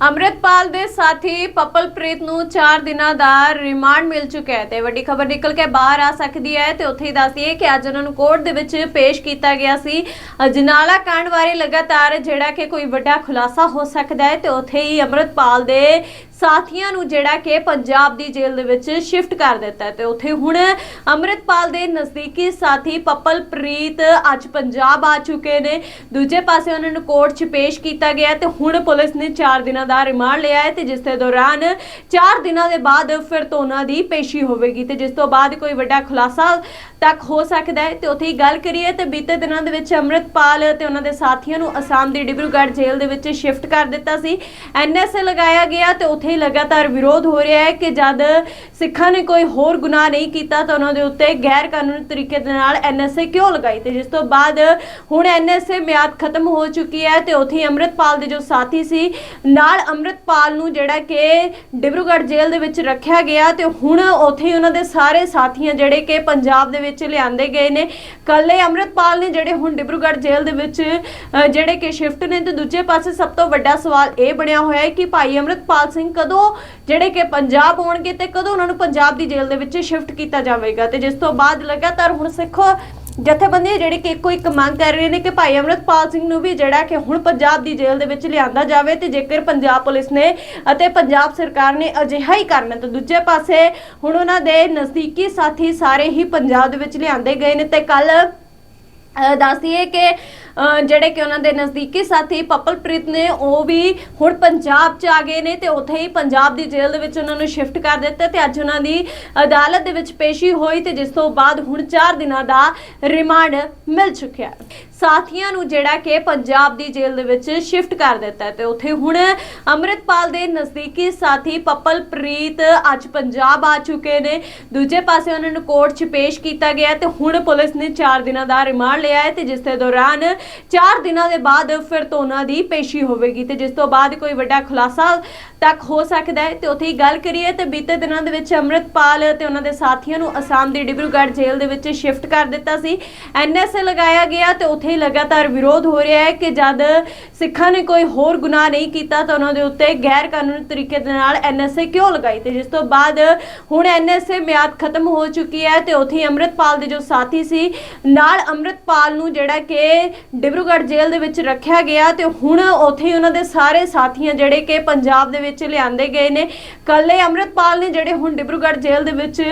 ਅੰਮ੍ਰਿਤਪਾਲ ਦੇ ਸਾਥੀ ਪਪਲਪ੍ਰੀਤ ਨੂੰ 4 ਦਿਨਾਂ ਦਾ ਰਿਮਾਂਡ ਮਿਲ ਚੁੱਕਿਆ ਹੈ ਤੇ ਵੱਡੀ ਖਬਰ ਨਿਕਲ ਕੇ ਬਾਹਰ ਆ ਸਕਦੀ ਹੈ ਤੇ ਉੱਥੇ ਹੀ ਦੱਸਦੀਏ ਕਿ ਅੱਜ ਉਹਨਾਂ ਨੂੰ ਕੋਰਟ ਦੇ ਵਿੱਚ ਪੇਸ਼ ਕੀਤਾ ਗਿਆ ਸੀ। ਅਜਨਾਲਾ ਕਾਂਡ ਬਾਰੇ ਲਗਾਤਾਰ ਜਿਹੜਾ ਕਿ ਕੋਈ ਵੱਡਾ ਖੁਲਾਸਾ ਹੋ ਸਕਦਾ ਹੈ ਤੇ ਉੱਥੇ ਹੀ ਅੰਮ੍ਰਿਤਪਾਲ ਦੇ ਸਾਥੀਆਂ ਨੂੰ ਜਿਹੜਾ ਕਿ ਪੰਜਾਬ ਦੀ ਜੇਲ੍ਹ ਦੇ ਵਿੱਚ ਸ਼ਿਫਟ ਕਰ ਦਿੱਤਾ ਹੈ ਤੇ ਉੱਥੇ ਹੁਣ ਅੰਮ੍ਰਿਤਪਾਲ ਦੇ ਨਜ਼ਦੀਕੀ ਸਾਥੀ ਪਪਲਪ੍ਰੀਤ ਅੱਜ ਪੰਜਾਬ ਆ ਚੁੱਕੇ ਨੇ। ਦੂਜੇ ਪਾਸੇ ਉਹਨਾਂ ਨੂੰ ਕੋਰਟ 'ਚ ਪੇਸ਼ ਕੀਤਾ ਗਿਆ ਤੇ ਹੁਣ ਪੁਲਿਸ ਨੇ 4 ਦਿਨਾਂ ਦਾ ਰਿਮਾਂਡ ਲਿਆ ਹੈ ਤੇ ਜਿਸ ਦੇ ਦੌਰਾਨ 4 ਦਿਨਾਂ ਦੇ ਬਾਅਦ ਫਿਰ ਤੋਂ ਉਹਨਾਂ ਦੀ ਪੇਸ਼ੀ ਹੋਵੇਗੀ ਤੇ ਜਿਸ ਤੋਂ ਬਾਅਦ ਕੋਈ ਵੱਡਾ ਖੁਲਾਸਾ ਤੱਕ ਹੋ ਸਕਦਾ ਹੈ। ਤੇ ਉੱਥੇ ਹੀ ਗੱਲ ਕਰੀਏ ਤੇ ਬੀਤੇ ਦਿਨਾਂ ਦੇ ਵਿੱਚ ਅੰਮ੍ਰਿਤਪਾਲ ਤੇ ਉਹਨਾਂ ਦੇ ਸਾਥੀਆਂ ਨੂੰ ਅਸਾਮ ਦੀ ਡਿਬਰੂਗੜ੍ਹ ਜੇਲ੍ਹ ਦੇ ਵਿੱਚ ਸ਼ਿਫਟ ਕਰ ਦਿੱਤਾ ਸੀ। ਐਨਐਸਏ ਲਗਾਇਆ ਗਿਆ ਤੇ ਉੱਥੇ ਹੀ ਲਗਾਤਾਰ ਵਿਰੋਧ ਹੋ ਰਿਹਾ ਹੈ ਕਿ ਜਦ ਸਿੱਖਾਂ ਨੇ ਕੋਈ ਹੋਰ ਗੁਨਾਹ ਨਹੀਂ ਕੀਤਾ ਤਾਂ ਉਹਨਾਂ ਦੇ ਉੱਤੇ ਗੈਰ ਕਾਨੂੰਨੀ ਤਰੀਕੇ ਦੇ ਨਾਲ ਐਨਐਸਏ ਕਿਉਂ ਲਗਾਈ ਤੇ ਜਿਸ ਤੋਂ ਬਾਅਦ ਹੁਣ ਐਨਐਸਏ ਮਿਆਦ ਖਤਮ ਹੋ ਚੁੱਕੀ ਹੈ ਤੇ ਉੱਥੇ ਹੀ ਅੰਮ੍ਰਿਤਪਾਲ ਦੇ ਜੋ ਸਾਥੀ ਸੀ, ਨਾਲ ਅੰਮ੍ਰਿਤਪਾਲ ਨੂੰ ਜਿਹੜਾ ਕਿ ਡਿਬਰੂਗੜ੍ਹ ਜੇਲ੍ਹ ਦੇ ਵਿੱਚ ਰੱਖਿਆ ਗਿਆ ਤੇ ਹੁਣ ਉੱਥੇ ਹੀ ਉਹਨਾਂ ਦੇ ਸਾਰੇ ਸਾਥੀਆਂ ਜਿਹੜੇ ਕਿ ਪੰਜਾਬ ਦੇ ਵਿੱਚ ਲਿਆਂਦੇ ਗਏ ਨੇ। ਕੱਲੇ ਅੰਮ੍ਰਿਤਪਾਲ ਨੇ ਜਿਹੜੇ ਹੁਣ ਡਿਬਰੂਗੜ੍ਹ ਜੇਲ੍ਹ ਦੇ ਵਿੱਚ ਜਿਹੜੇ ਕਿ ਸ਼ਿਫਟ ਨੇ ਤੇ ਦੂਜੇ ਪਾਸੇ ਸਭ ਤੋਂ ਵੱਡਾ ਸਵਾਲ ਇਹ ਬਣਿਆ ਹੋਇਆ ਹੈ ਕਿ ਭਾਈ ਅੰਮ੍ਰਿਤਪਾਲ ਸਿੰਘ ਕਦੋਂ ਜਿਹੜੇ ਕਿ ਪੰਜਾਬ ਆਉਣਗੇ ਤੇ ਕਦੋਂ ਉਹਨਾਂ ਨੂੰ ਪੰਜਾਬ ਦੀ ਜੇਲ੍ਹ ਦੇ ਵਿੱਚ ਸ਼ਿਫਟ ਕੀਤਾ ਜਾਵੇਗਾ ਤੇ ਜਿਸ ਤੋਂ ਬਾਅਦ ਲਗਾਤਾਰ ਹੁਣ ਸਿੱਖੋ ਜਥੇਬੰਦੀ ਜਿਹੜੀ ਕਿ ਇੱਕੋ ਇੱਕ ਮੰਗ ਕਰ ਰਹੇ ਨੇ ਕਿ ਭਾਈ ਅੰਮ੍ਰਿਤਪਾਲ ਸਿੰਘ ਨੂੰ ਵੀ ਜਿਹੜਾ ਕਿ ਹੁਣ ਪੰਜਾਬ ਦੀ ਜੇਲ੍ਹ ਦੇ ਵਿੱਚ ਲਿਆਂਦਾ ਜਾਵੇ ਤੇ ਜੇਕਰ ਪੰਜਾਬ ਪੁਲਿਸ ਨੇ ਅਤੇ ਪੰਜਾਬ ਸਰਕਾਰ ਨੇ ਅਜਿਹਾ ਹੀ ਕਰਨਾ ਤਾਂ ਦੂਜੇ ਪਾਸੇ ਹੁਣ ਉਹਨਾਂ ਦੇ ਨਜ਼ਦੀਕੀ ਸਾਥੀ ਸਾਰੇ ਹੀ ਪੰਜਾਬ ਦੇ ਵਿੱਚ ਲਿਆਂਦੇ ਗਏ ਨੇ ਤੇ ਕੱਲ ਅਹ ਦੱਸਦੀਏ ਕਿ ਜਿਹੜੇ ਕਿ ਉਹਨਾਂ ਦੇ ਨਜ਼ਦੀਕੀ ਸਾਥੀ ਪਪਲਪ੍ਰੀਤ ਨੇ, ਉਹ ਵੀ ਹੁਣ ਪੰਜਾਬ 'ਚ ਆ ਗਏ ਨੇ ਤੇ ਉੱਥੇ ਹੀ ਪੰਜਾਬ ਦੀ ਜੇਲ੍ਹ ਦੇ ਵਿੱਚ ਉਹਨਾਂ ਨੂੰ ਸ਼ਿਫਟ ਕਰ ਦਿੱਤਾ ਤੇ ਅੱਜ ਉਹਨਾਂ ਦੀ ਅਦਾਲਤ ਦੇ ਵਿੱਚ ਪੇਸ਼ੀ ਹੋਈ ਤੇ ਜਿਸ ਤੋਂ ਬਾਅਦ ਹੁਣ 4 ਦਿਨਾਂ ਦਾ ਰਿਮਾਂਡ ਮਿਲ ਚੁੱਕਿਆ ਸਾਥੀਆਂ ਨੂੰ ਜਿਹੜਾ ਕਿ ਪੰਜਾਬ ਦੀ ਜੇਲ੍ਹ ਦੇ ਵਿੱਚ ਸ਼ਿਫਟ ਕਰ ਦਿੱਤਾ ਹੈ ਤੇ ਉੱਥੇ ਹੁਣ ਅੰਮ੍ਰਿਤਪਾਲ ਦੇ ਨਜ਼ਦੀਕੀ ਸਾਥੀ ਪਪਲਪ੍ਰੀਤ ਅੱਜ ਪੰਜਾਬ ਆ ਚੁੱਕੇ ਨੇ। ਦੂਜੇ ਪਾਸੇ ਉਹਨਾਂ ਨੂੰ ਕੋਰਟ 'ਚ ਪੇਸ਼ ਕੀਤਾ ਗਿਆ ਤੇ ਹੁਣ ਪੁਲਿਸ ਨੇ 4 ਦਿਨਾਂ ਦਾ ਰਿਮਾਂਡ ਲਿਆ ਹੈ ਤੇ ਜਿਸ ਦੇ ਦੌਰਾਨ 4 ਦਿਨਾਂ ਦੇ ਬਾਅਦ ਫਿਰ ਤੋਂ ਉਹਨਾਂ ਦੀ ਪੇਸ਼ੀ ਹੋਵੇਗੀ ਤੇ ਜਿਸ ਤੋਂ ਬਾਅਦ ਕੋਈ ਵੱਡਾ ਖੁਲਾਸਾ ਤੱਕ ਹੋ ਸਕਦਾ ਹੈ। ਤੇ ਉੱਥੇ ਹੀ ਗੱਲ ਕਰੀਏ ਤੇ ਬੀਤੇ ਦਿਨਾਂ ਦੇ ਵਿੱਚ ਅੰਮ੍ਰਿਤਪਾਲ ਤੇ ਉਹਨਾਂ ਦੇ ਸਾਥੀਆਂ ਨੂੰ ਅਸਾਮ ਦੀ ਡਿਬਰੂਗੜ੍ਹ ਜੇਲ੍ਹ ਦੇ ਵਿੱਚ ਸ਼ਿਫਟ ਕਰ ਦਿੱਤਾ ਸੀ। ਐਨਐਸਏ ਲਗਾਇਆ ਗਿਆ ਤੇ ਉੱਥੇ ਲਗਾਤਾਰ ਵਿਰੋਧ ਹੋ ਰਿਹਾ ਹੈ ਕਿ ਜਦ ਸਿੱਖਾਂ ਨੇ ਕੋਈ ਹੋਰ ਗੁਨਾਹ ਨਹੀਂ ਕੀਤਾ ਤਾਂ ਉਹਨਾਂ ਦੇ ਉੱਤੇ ਗੈਰ ਕਾਨੂੰਨੀ ਤਰੀਕੇ ਦੇ ਨਾਲ ਐਨਐਸਏ ਕਿਉਂ ਲਗਾਈ? ਤੇ ਜਿਸ ਤੋਂ ਬਾਅਦ ਹੁਣ ਐਨਐਸਏ ਮਿਆਦ ਖਤਮ ਹੋ ਚੁੱਕੀ ਹੈ ਤੇ ਉੱਥੇ ਹੀ ਅੰਮ੍ਰਿਤਪਾਲ ਦੇ ਜੋ ਸਾਥੀ ਸੀ, ਨਾਲ ਅੰਮ੍ਰਿਤਪਾਲ ਨੂੰ ਜਿਹੜਾ ਕਿ ਡਿਬਰੂਗੜ੍ਹ ਜੇਲ੍ਹ ਦੇ ਵਿੱਚ ਰੱਖਿਆ ਗਿਆ ਤੇ ਹੁਣ ਉੱਥੇ ਹੀ ਉਹਨਾਂ ਦੇ ਸਾਰੇ ਸਾਥੀਆਂ ਜਿਹੜੇ ਕਿ ਪੰਜਾਬ ਦੇ ਵਿੱਚ ਲਿਆਂਦੇ ਗਏ ਨੇ। ਕੱਲੇ ਅੰਮ੍ਰਿਤਪਾਲ ਨੇ ਜਿਹੜੇ ਹੁਣ ਡਿਬਰੂਗੜ੍ਹ ਜੇਲ੍ਹ ਦੇ ਵਿੱਚ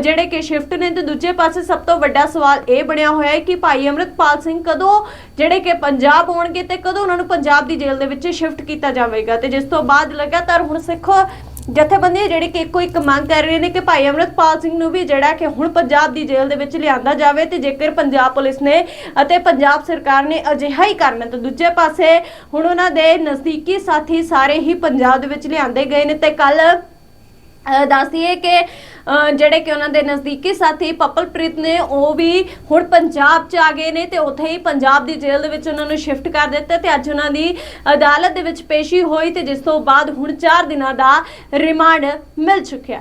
ਜਿਹੜੇ ਕਿ ਸ਼ਿਫਟ ਨੇ ਤੇ ਦੂਜੇ ਪਾਸੇ ਸਭ ਤੋਂ ਵੱਡਾ ਸਵਾਲ ਇਹ ਬਣਿਆ ਹੋਇਆ ਹੈ ਕਿ ਭਾਈ ਅੰਮ੍ਰਿਤਪਾਲ ਸਿੰਘ ਕਦੋਂ ਜਿਹੜੇ ਕਿ ਪੰਜਾਬ ਆਉਣਗੇ ਤੇ ਕਦੋਂ ਉਹਨਾਂ ਨੂੰ ਪੰਜਾਬ ਦੀ ਜੇਲ੍ਹ ਦੇ ਵਿੱਚ ਸ਼ਿਫਟ ਕੀਤਾ ਜਾਵੇਗਾ ਤੇ ਜਿਸ ਤੋਂ ਬਾਅਦ ਲਗਾਤਾਰ ਹੁਣ ਸਿੱਖੋ ਜਥੇਬੰਦੀ ਜਿਹੜੀ ਕਿ ਇੱਕੋ ਇੱਕ ਮੰਗ ਕਰ ਰਹੇ ਨੇ ਕਿ ਭਾਈ ਅੰਮ੍ਰਿਤਪਾਲ ਸਿੰਘ ਨੂੰ ਵੀ ਜਿਹੜਾ ਕਿ ਹੁਣ ਪੰਜਾਬ ਦੀ ਜੇਲ੍ਹ ਦੇ ਵਿੱਚ ਲਿਆਂਦਾ ਜਾਵੇ ਤੇ ਜੇਕਰ ਪੰਜਾਬ ਪੁਲਿਸ ਨੇ ਅਤੇ ਪੰਜਾਬ ਸਰਕਾਰ ਨੇ ਅਜਿਹਾ ਹੀ ਕਰਨਾ ਤਾਂ ਦੂਜੇ ਪਾਸੇ ਹੁਣ ਉਹਨਾਂ ਦੇ ਨਜ਼ਦੀਕੀ ਸਾਥੀ ਸਾਰੇ ਹੀ ਪੰਜਾਬ ਦੇ ਵਿੱਚ ਲਿਆਂਦੇ ਗਏ ਨੇ ਤੇ ਕੱਲ ਅਹ ਦੱਸਦੀਏ ਕਿ ਜਿਹੜੇ ਕਿ ਉਹਨਾਂ ਦੇ ਨਜ਼ਦੀਕੀ ਸਾਥੀ ਪਪਲਪ੍ਰੀਤ ਨੇ, ਉਹ ਵੀ ਹੁਣ ਪੰਜਾਬ 'ਚ ਆ ਗਏ ਨੇ ਤੇ ਉੱਥੇ ਹੀ ਪੰਜਾਬ ਦੀ ਜੇਲ੍ਹ ਦੇ ਵਿੱਚ ਉਹਨਾਂ ਨੂੰ ਸ਼ਿਫਟ ਕਰ ਦਿੱਤਾ ਤੇ ਅੱਜ ਉਹਨਾਂ ਦੀ ਅਦਾਲਤ ਦੇ ਵਿੱਚ ਪੇਸ਼ੀ ਹੋਈ ਤੇ ਜਿਸ ਤੋਂ ਬਾਅਦ ਹੁਣ 4 ਦਿਨਾਂ ਦਾ ਰਿਮਾਂਡ ਮਿਲ ਚੁੱਕਿਆ